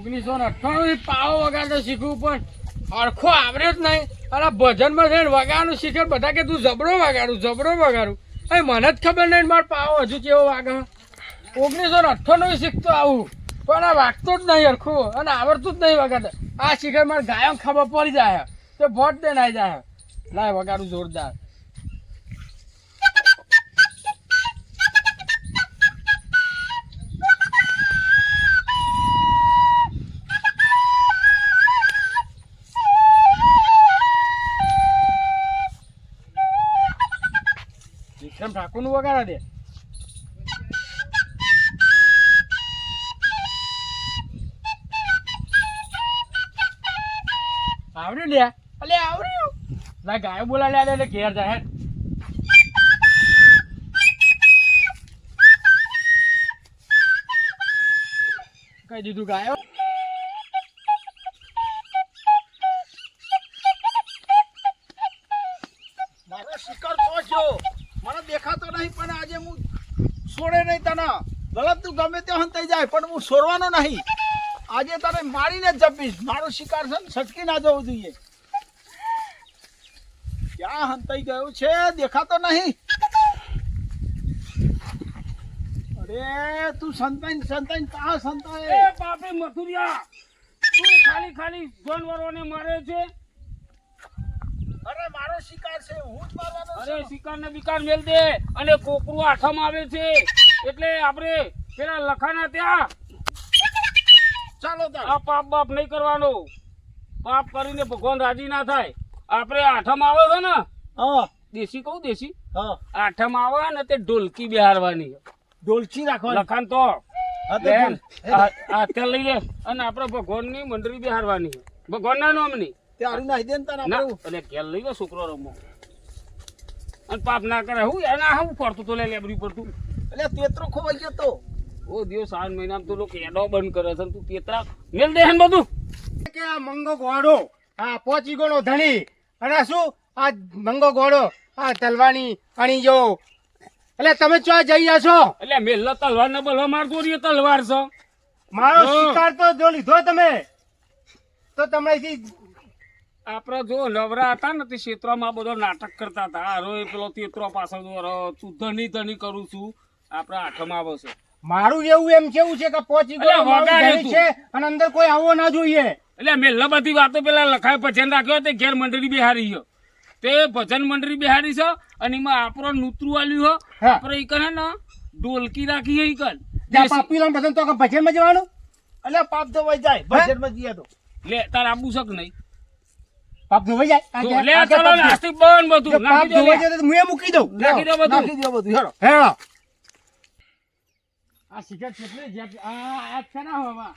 ઓગણીસો ને અઠ્ઠાણું પાવો વગાડતો શીખવું પણ હરખો આવડે જ નહીં. અને ભજનમાં જઈને વગાડવાનું શીખે બધા કે તું જબરો વગાડું જબરો વગાડું. અહીં મને જ ખબર નહીં મારો પાવો હજુ કેવો વાગે. ઓગણીસો ને અઠ્ઠાણું શીખતો આવું. પણ આ વાગતો જ નહીં હરખું અને આવડતું જ નહીં વગાડે. આ શિખર મારે ગાયો ખબર પડી જાય. તો દે નાઈ જાય. લાય વગાડું જોરદાર. વિક્રમ વગાડા દે. આવડ્યું લે અલે, આવડ્યું? ના ગાયો બોલા લે એટલે ઘેર જાય હેડ. કઈ દીધું ગાયો મારો શિકાર પહોંચ્યો મને દેખાતો નહીં પણ આજે હું છોડે નહીં તને ગલત તું ગમે તે હંતાઈ જાય પણ હું છોડવાનો નહીં. આજે તને મારીને જ જપીશ. મારો શિકાર છે ને ના જવું જોઈએ. ક્યાં હંતાઈ ગયો છે? દેખાતો નહીં. અરે તું સંતાઈ સંતાઈ કાં એ સંતાય બાપે મથુરિયા તું ખાલી ખાલી જાનવરોને મારે છે. અરે મારો શિકાર છે હું જ મારવાનો અરે શિકારને શિકાર બિકાર મેલ દે અને કોકરું આઠમ આવે છે. એટલે આપણે પેલા લખાના ત્યાં. ચાલો આ પાપ બાપ નહીં કરવાનો. પાપ કરીને ભગવાન રાજી ના થાય. આપણે આઠમ આવે છે ને? હા. દેશી કહું દેશી? હા. આઠમ આવે ને તે ઢોલકી બિહારવાની. ઢોલકી રાખવાની. લખાણ તો. હા તો લે, બોલ. આ આ અત્યારે લઈ લે અને આપણે ભગવાનની મંડળી બિહારવાની. ભગવાનના નામની. તે હારું દે ને તને અને ઘેર લઈ લો છોકરો રમો. અને પાપ ના કરે. હું એના હું ફરતું તો લે લેબરી પડતું. એટલે તેતરો ખોવાઈ ગયો તો. ઓ દિવસ આઠ મહિના તો લોકો એડો બંધ કરે છે. તું તેતરા મેલ દે બધું. કે આ મંગો ઘોડો આ પોચી ગોળો ધણી અને શું? આ મંગો ઘોડો આ તલવાની અણી જો એટલે તમે ચો જઈ છો? એટલે મેલ તલવાર ને બલવા મારતો રહ્યો તલવાર છો. મારો શિકાર તો જો લીધો તમે. તો તમે આપણે જો નવરા હતા ને તે ક્ષેત્રમાં બધો નાટક કરતા હતા. હારો પેલો તેતરો પાછળ ધની ધની કરું છું. આપણે આઠમ આવે છે. મારું એવું એમ કેવું છે કે પહોંચી તું. છે અને અંદર કોઈ આવવો ના જોઈએ. એટલે મેલ્લા બધી વાતો પેલા લખાય ભજન રાખ્યો તે ઘેર મંડળી બિહારી ગયો. તે ભજન મંડળી બિહારી છો અને એમાં આપણો નૂતરું આલ્યું હો. આપણે એ કરે ને ડોલકી રાખી હે કર પાપી લામ ભજન તો ભજનમાં જવાનું? એટલે પાપ ધોવાઈ જાય. બજેટમાં જઈએ તો. લે તાર આબુ શક નહીં. પાપ ધોવાઈ જાય? લે ચાલો નાસ્તિક બન બધું. પાપ નાખી દે ધોવાઈ જાય તો હું એ મૂકી દઉં. નાખી દે બધું. નાખી દો બધું. હેડો. હેડો. આ શિકાર કેટલી જેટ આ આ છે ને હવા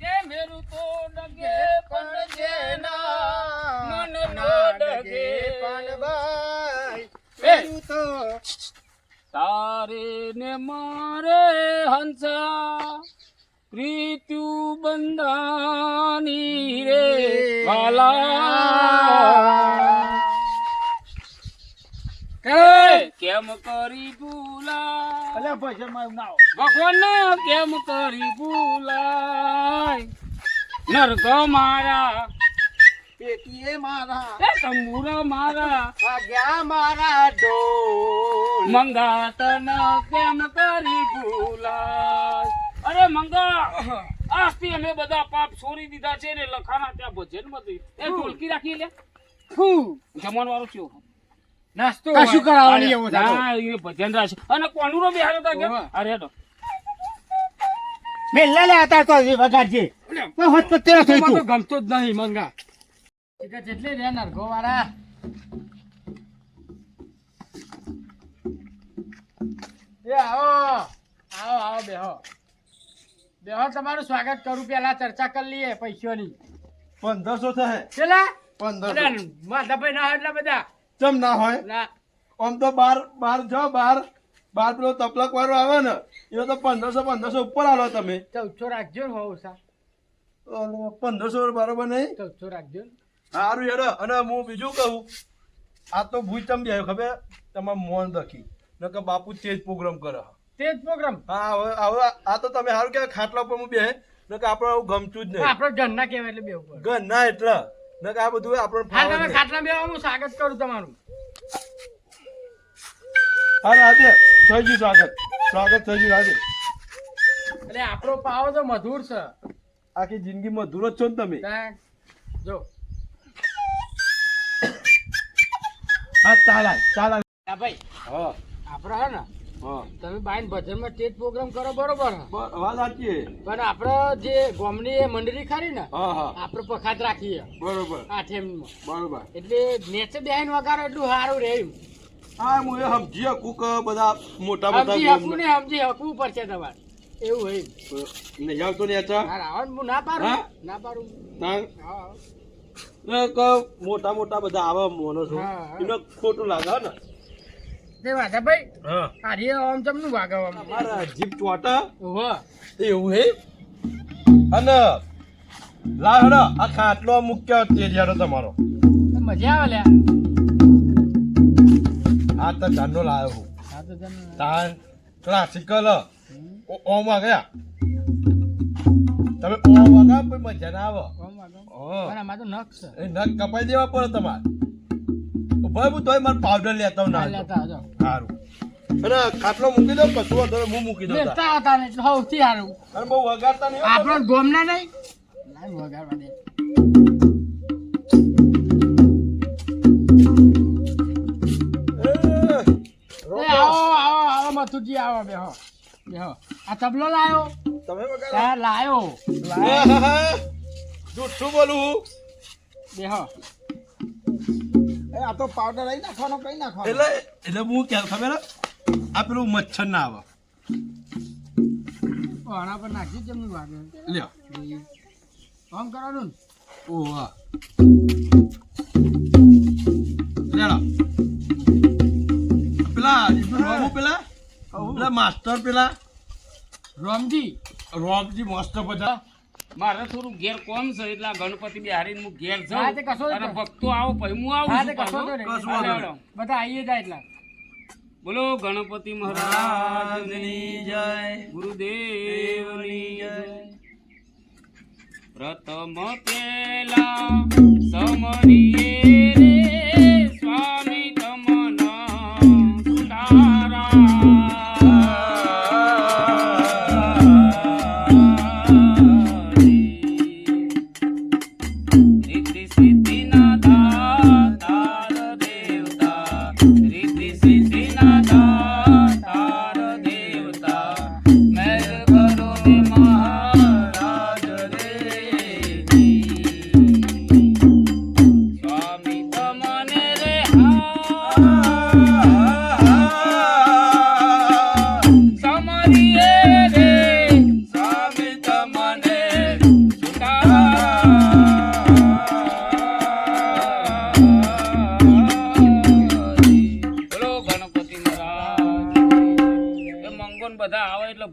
કે મેરું તો ડગે પણ જેના મન ના ડગે એ. તારે ને મારે હંસા. પ્રીત્યુ બંધાની રે વાલા. કેમ? કરી ભૂલા અલ્યા ભજનમાં એવું ના ભગવાન કેમ કરી ભૂલાય? નરક મારા પેટીએ મારા એ તંબુરા મારા વાગ્યા મારા ઢોલ મંગાતન કેમ કરી ભૂલાય? અરે મંગા આજથી અમે બધા પાપ છોડી દીધા છે ને લખાણા ત્યાં ભજનમાંથી એ ઢોલકી રાખી લે. ફૂ. જમણ વાળું થયો. નાસ્તો કશું કરાવવાની એવું ના એ ભજન રાખશે અને કોનુરો બિહાર હતા કે અરે હેડો. મેં લે લે તો હજી વગાડજે કોઈ હોત તો તેરો થઈ તું ગમતો જ નહીં મંગા. જેટલી રે નરગો વાળા એ આવો. આવો આવો બેહો. બેહો તમારું સ્વાગત કરું. પેલા ચર્ચા કરી લઈએ પૈસાની. પંદરસો થાય પેલા? પંદરસો. માધાભાઈ ના એટલા બધા. ચમ ના હોય? આમ તો બાર બાર જો બાર બાર પેલો તપલક વાળો આવે ને એ તો પંદરસો પંદરસો ઉપર આલો તમે. ચૌદસો રાખજો ને હોવ સા. પંદરસો બરોબર નહીં? ચૌદસો રાખજો ને. સારું હેડો અને હું બીજું કહું. આ તો ભૂજ ચમ જાય ખબર? તમારે મોન દખી. નકર બાપુ તેજ પ્રોગ્રામ કરે. તે જ પ્રોગ્રામ હા હવે હવે આ તો તમે સારું કહેવાય ખાટલા ઉપર હું બે નકર આપણે આવું ગમતું જ નહીં. આપણે ઘરના કહેવાય એટલે બે પડે. ઘર એટલે. નકર આ બધું આપણને હા તમે ખાટલા બેવા હું સ્વાગત કરું તમારું. હા રાધે થઈ ગયું સ્વાગત. સ્વાગત થઈ ગયું રાધે. એટલે આપણો પાવો તો મધુર છે. આખી જિંદગીમાં મધુર જ છો ને તમે. જો. હા ચાલા ચાલ. ભાઈ હા. આપણે હે ને તમે બાઈન ભજનમાં સ્ટેજ પ્રોગ્રામ કરો બરોબર? વાત સાચી પણ આપણે જે ગોમની એ મંડળી ખરી ને હા હા. આપણે પખાત રાખીએ. બરોબર. આ ઠેમમાં બરોબર. એટલે નેચે બેહીન વગાડો એટલું સારું રહે હા હું એ સમજી હકું બધા મોટા મોટા હકવું ને સમજી હકવું પડશે તમારે. એવું હોય એમ. નહીં આવતો ને હા ના પાડું. ના પાડું. હા ને મોટા મોટા બધા આવા મોનો છું. હા. ખોટું લાગે ને? તે વાંધા ભાઈ? હા. આ રે આમ ચમનું વાગે આમ? મારા જીપ ચોટા? ઓહો એવું હે? અને લા હેડો આ ખાટલો મુક્ય તેજ તમારો. મજા આવે લ્યા. આ તો જાનનો લાયો હું. તો તમે તાન ક્લાસિકલ ઓમ વાગ્યા તમે ઓમ વાગા પછી મજા ના આવે. ઓમ વાગે. હા. પણ આમાં તો નખ છે. એ નખ કપાઈ દેવા પડે તમારે. ભાઈ હું તોય મને પાવડર લેતા ના લેતા આજો સારું. અને ખાટલો મૂકી દઉં કશું વાંધો હું મૂકી દઉં. લેતા હતા ને એટલે સૌથી સારું. અને બહુ વગાડતા નહીં. આપણો ગોમના નહીં? લાઈ વગાડવા દે. આવો આવો આવો મથુરજી આવો બેહો બેહો. આ તબલો લાયો? તમે વગાડો. લાયો. આહાહા. જુઠ્ઠું બોલું બેહો. આ તો પાવડર આવી નાખવાનો કઈ નાખવાનો? એટલે એટલે હું કે ખબર? આ પેલું મચ્છર ના આવે. આના પર નાખી જમનું વાગે લ્યો. કામ કરવાનું ઓ વાહ પેલા. રોમુ પેલા? પેલા માસ્ટર પેલા? રોમજી. રોમજી માસ્ટર બધા મારે થોડું ઘેર કોમ છે એટલે આ ગણપતિ બિહારી હું ઘેર જાઉં. અને ભક્તો આવો પછી. હું આવું. બધા આવીએ જાય એટલા. બોલો ગણપતિ મહારાજની જય. ગુરુદેવની જય. પ્રથમ પેલા સમરીએ.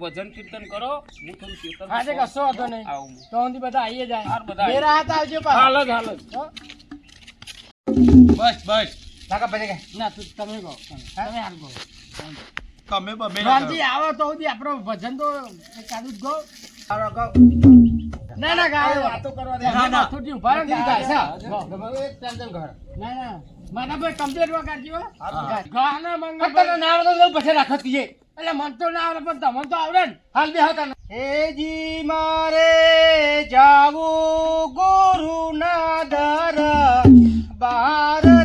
ભજન કીર્તન કરો હું થોડું કીર્તન હા તે કશો હતો નહીં આવું તો સુધી બધા આવીએ જાય હાર બધા. બેરા હાથ આવજો હાલ પાછા જ હાલ જ હો? બસ બસ કાકા કઈ ના તું તમે કહો તમે તમે હાલ કહો તમે બમે રામજી આવો તો સુધી આપણો ભજન તો ચાલુ જ ગો. ના ના ગાય વાતો કરવા દે. ના ના મથુરજી ઊભા રહો ને ગાય ઘર ના ના મારા ભાઈ કમ્પ્લીટ વગાડજો હો. ગાના મંગળ ભાઈ. ના પછી રાખો તીએ. એટલે મન તો ના આવડે, પણ તમને તો આવડે ને. હાલ બે હતા હેજી મારે જાવું ગુરુ ના દર બાર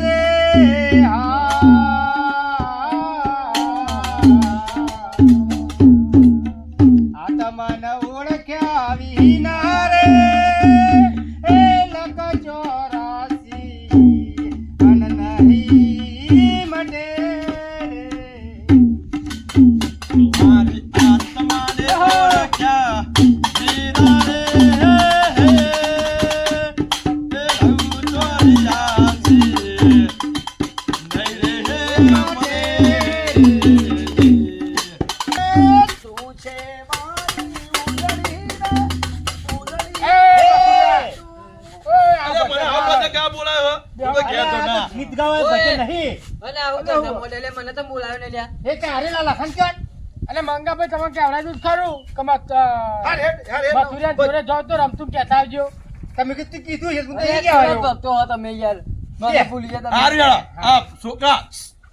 તમે કીધું કીધું છે, તું તો કહેવાયો. ભક્તો હો તમે યાર મને ભૂલી ગયા તમે. હારું હેડો. આ છોકરા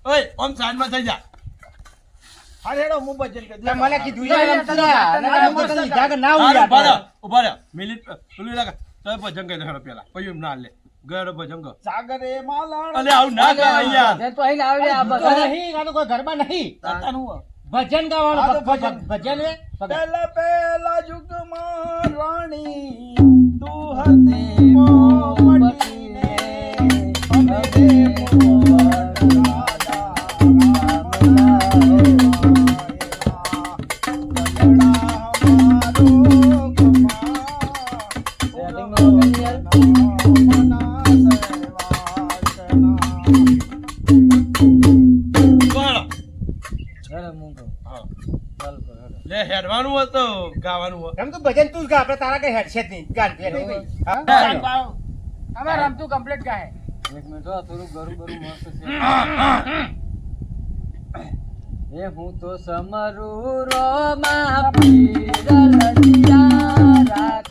ઓય આમ સાઈડમાં થઈ જા હાર હેડો, હું ભજન કે. મને કીધું અને તમે લે, લીધા કે ના ઉડ્યા ઊભા. રહો, ઊભા રહો. મિનિટ પેલું લાગે તો ભજન કરી દેખાડો પેલા પછી ના લે ગયો ભજંગ સાગર એ માલાણ. અલે આવ ના કરાય યાર તો અહીં લાવી લે, આ બસ નહીં, આ તો કોઈ ઘરમાં નહીં. હોય. ભજન ગાવાનું, ભજન. ભજન? પહેલા પહેલા યુગમાં રાણી તું હતી મોમટીને અમે હેડવાનું હતો ગાવાનું એમ તો ભજન તું ગા, આપણે તારા કઈ હેડશે જ નહીં. ગાન અમે રમતું કમ્પ્લીટ ગાય એક મિનિટ હો, થોડું ગરું ગરું મસ્ત છે. એ હું તો સમરું રોમાં પીરલ દિયા રાખજો અરે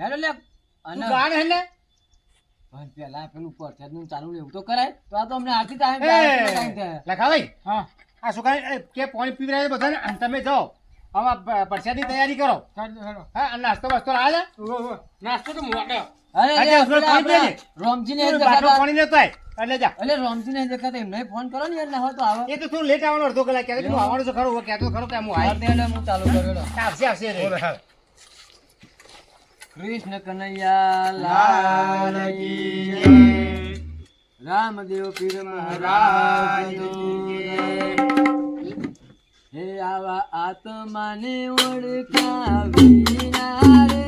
હેડો લે. અને તું ગાન હે ને? પણ પેલા પેલું પરસાદનું ચાલુ એવું તો કરાય. તો આ તો અમને આખી ટાઈમ એ, લખાભાઈ, હા. આ શું કાંઈ, કે પાણી પીવડાવે છે બધાને? અને તમે જાઓ. હવે પરસાદની તૈયારી કરો. હા અને નાસ્તો? ઊભો, ઊભો. નાસ્તો તો મોટો. રોમજી ને લે, ઉસળો પાણી આપણા પીએ રોમજીને તું નહીં બાટલો દેખાતા પાણી લેતો આય. એટલે જા. અલે રોમજીને નહીં દેખાતા એમને ફોન કરો ને એટલે ના હોય તો આવે. એ તો થોડું લેટ આવવાનો અડધો કલાક કહેતો કે હું આવવાનું છે ખરું હવે કહેતો ખરો કે હું. તે લે હું ચાલુ કરેલો આવશે આવશે. કૃષ્ણ કનૈયા લાલ. રામદેવ પીર મહારાજ. હે આવા આત્માને ઓળખાવી ના રે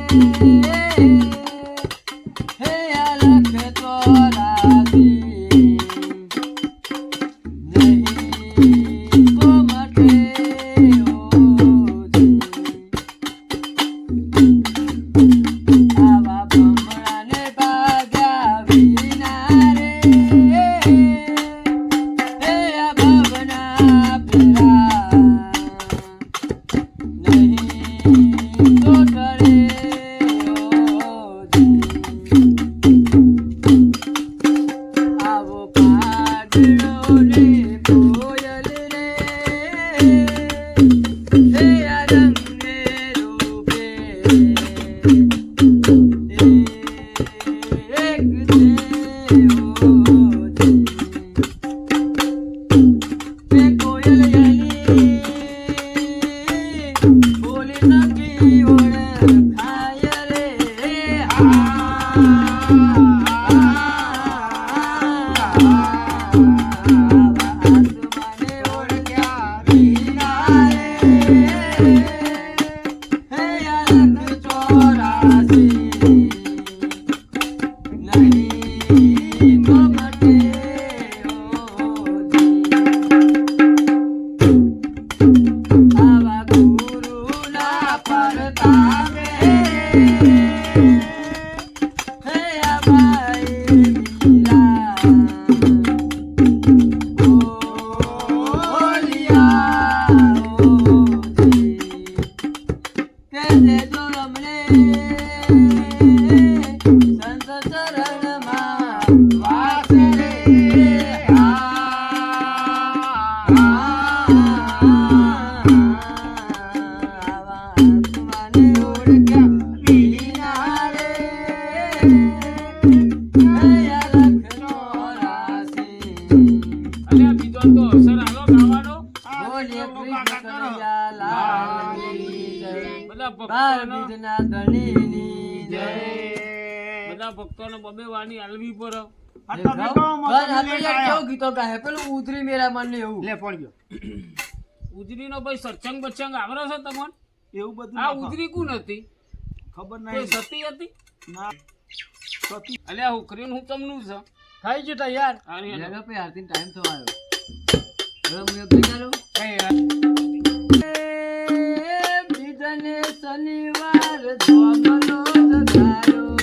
ગીતો ગાય પેલું ઉધરી મેરા મન એવું. લે પણ ગયો. ઉધરી નો ભાઈ સત્સંગ બચ્ચંગ આવરો છે તમને? એવું બધું આ ઉધરી કુ નથી ખબર નહીં. સતી હતી? ના. સતી. અલ્યા હું કરીને હું તમનું છે? ખાઈ જતા યાર. અરે લગા પે આરતી ટાઈમ થવા આવ્યો. રમ મે બિગાડો એ યાર બીજાને શનિવાર જોગલો જગાયો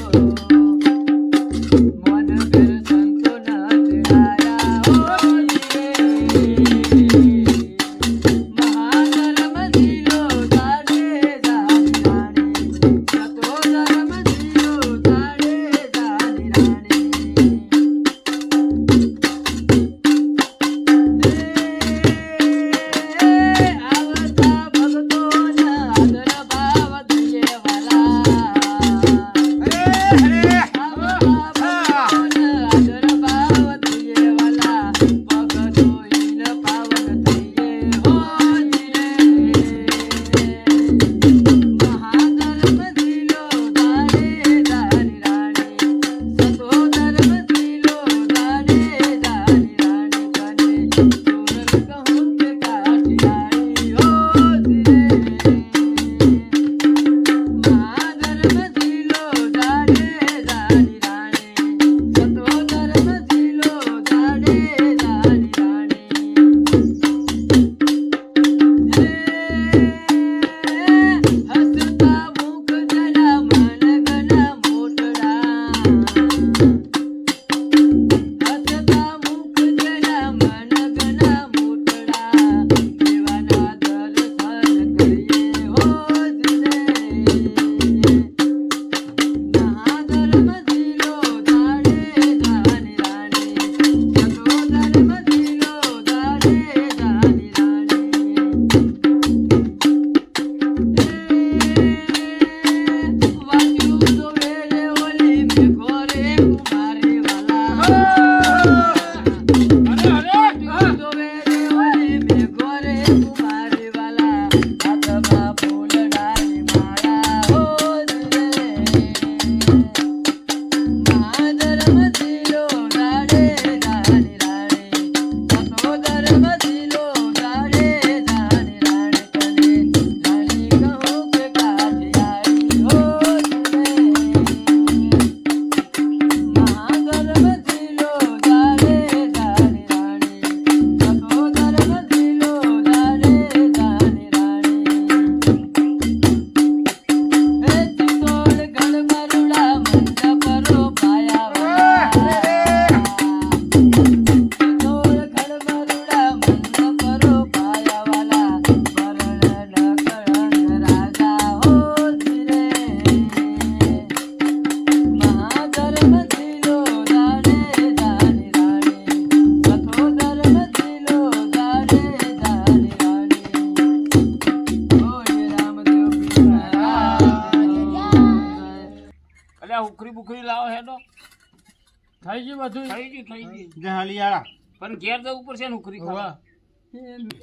થઈ ગયું બધું થઈ ગયું થઈ ગયું. જે હલિયાળા. પણ ઘેર જવું પડશે નોકરી ખાવા.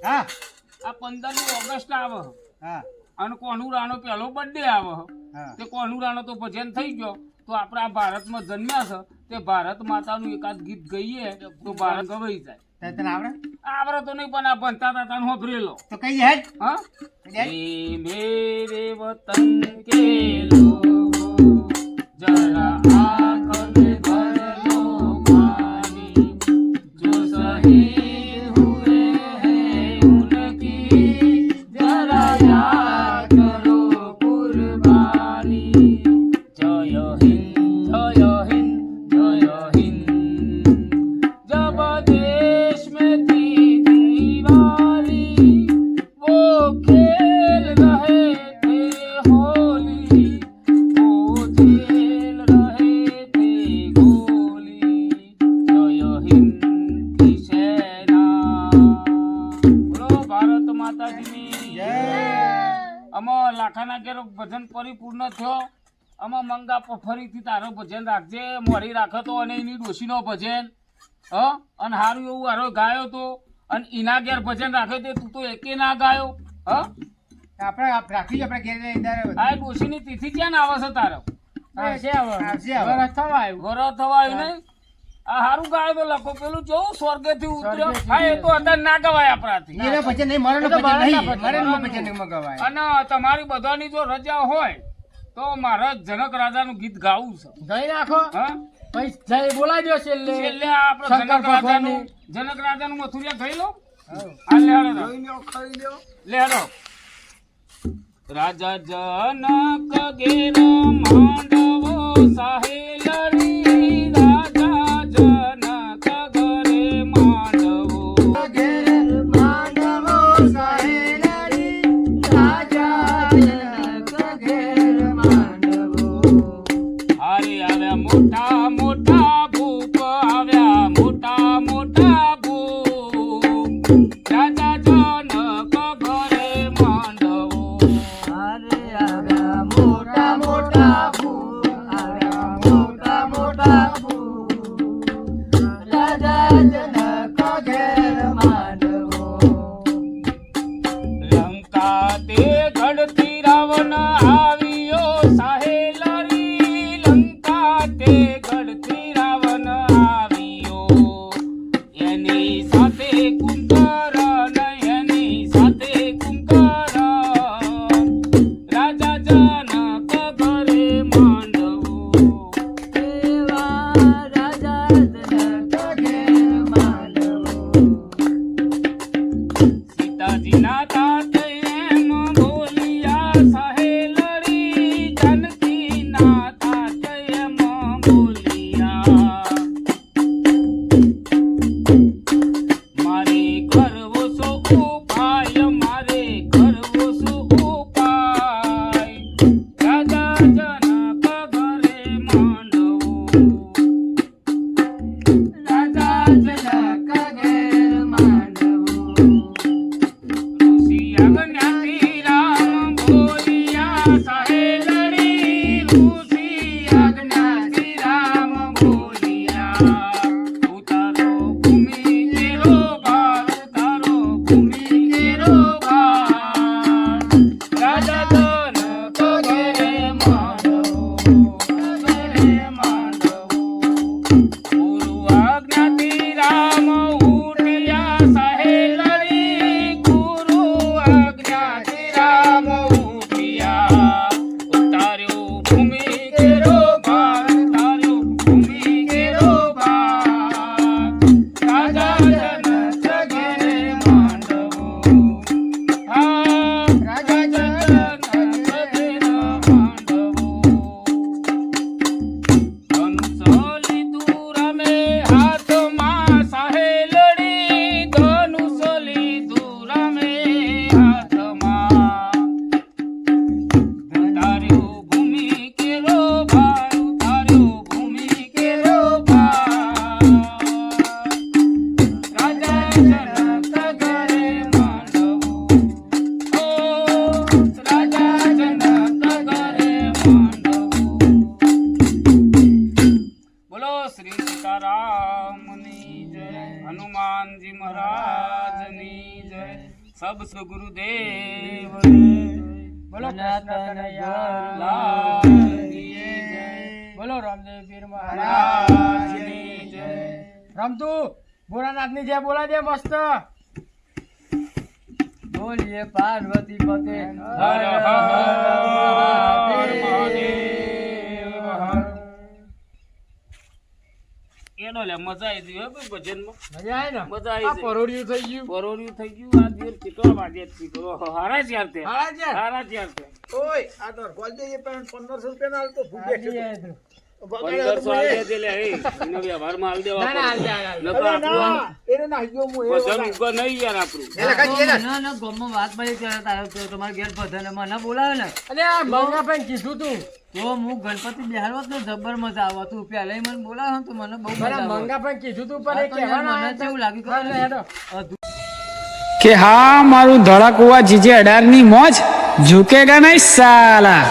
હા. આ પંદરમી ઓગસ્ટ આવે. હા. અને કોનું રાણો પહેલો બર્થડે આવે. તે કોનું રાણો તો ભજન થઈ ગયો. તો આપણે આ ભારતમાં જન્મ્યા છે. તે ભારત માતાનું એકાદ ગીત ગઈએ તો ભારત ગવાઈ જાય. આવડે? તો નહીં પણ આ ભણતા હતા તને હોભરેલો તો કઈ હે? હા મેરે વતન કે લો જરા મંગા ફરીથી તારો ભજન રાખજે મોરી રાખો તો અને એની ડોશીનો ભજન હ? અને સારું એવું હારો ગાયો તો અને એના ઘેર ભજન રાખે તે તું તો એકે ના ગાયો હ? આપણે રાખી આપણે ઘેર હા ડોશીની તિથિ ક્યાં આવે છે તારો? ઘરો થવાયું નહીં? આ હારું ગાય તો લખો પેલું જોઉં સ્વર્ગે થી એ તો અંદર ના ગવાય આપણાથી. અને તમારી બધાની જો રજા હોય તો મારે જનક રાજાનું ગીત ગાવું છે. ગઈ નાખો. હા? જય બોલાવી દો છેલ્લે છેલ્લે આપણે જનક રાજાનું નું જનક રાજાનું મથુરિયા થઈ લો. હા લે હાલો તો. જોઈ લ્યો ખાઈ લ્યો લે રાજા જનક ગેરો માંડવો સાહેલરી હારે આવ્યા મોટા મજા આવી ગઈ હો ભજનમાં. મજા આવે ને? મજા આવી આ પરોડિયું થઈ ગયું. પરોર્યું થઈ ગયું આ દિવસ ચીકવા વાગે ચીકવો હારા ચાર તે. હારા ચાર? હારા ચાર તે. ઓય આ તો ગોલ જઈએ પણ પંદરસો રૂપિયા ના હાલતો ભૂગે તો. પંદરસો આલ દે લે એ એનો વ્યવહારમાં આલ દેવા ના, ના, હાલ પડે. દે, હાલ દે. નકર અરે આપણું ના એને ના ગયો હું એ ભજન વગાડ. નહીં યાર આપણું. એ લખાય છે ના ના ગામમાં વાત મળી ત્યારે તારો તો તમારે ઘેર બધાને મને બોલાવે ને. અરે આ મંગાભાઈ કીધું તું. તો હું ગણપતિ બેહાડવા ને જબ્બર મજા આવે તું પહેલા મને બોલાવે તો મને બહુ મજા મારા આવે. કીધું તું પણ એ તો મને આયા એવું લાગ્યું કે હેડો. કે હા મારું ધડાકુવા જીજે અઢારની મોજ ઝુકેગા નહીં સાલા.